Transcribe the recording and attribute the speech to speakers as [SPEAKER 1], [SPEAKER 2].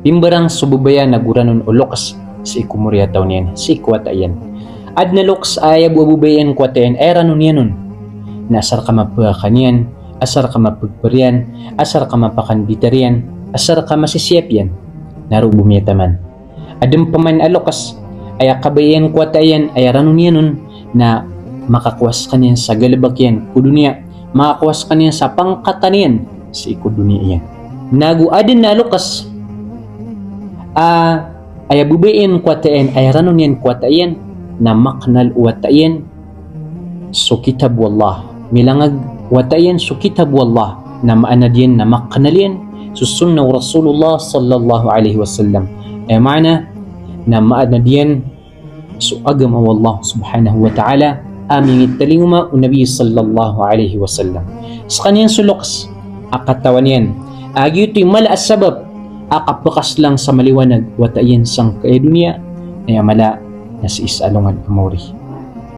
[SPEAKER 1] Pimbarang sububaya na guranon o lokas si ikumurya taw niyan, si ikwatayan. Ad na loks ay abububayan kwatayan, ay ranon yan nun. Nasar ka mapakanian, asar ka mapagparian, asar ka mapakanditarian, asar ka masisiyap yan. Narubumiya taman. Adem paman alokas, ay akabayan kwatayan, ay ranon yan nun, na makakwas ka niyan sa galabak yan, kudunya, makakwas ka niyan sa pangkatanian, sa ikudunya yan. Nagu adin na alokas, ah, ay abubayin kwatayan, ay ranon yan kwatayan, na maknal watayan, so kitab wallah, milangag watayan so kitab wallah, na maanad yan na maknalin, so sunna Rasulullah sallallahu alaihi wasallam. Ay maana, na maanad yan, so agam ang Allah subhanahu wa ta'ala, aming italinguma o Nabi sallallahu alaihi wasallam. Sa kaniyang suloks, akatawan yan, agi ito'y mala akapakas lang sa maliwanag, watayin sang kaya dunia, ay mala na si isalungan amori.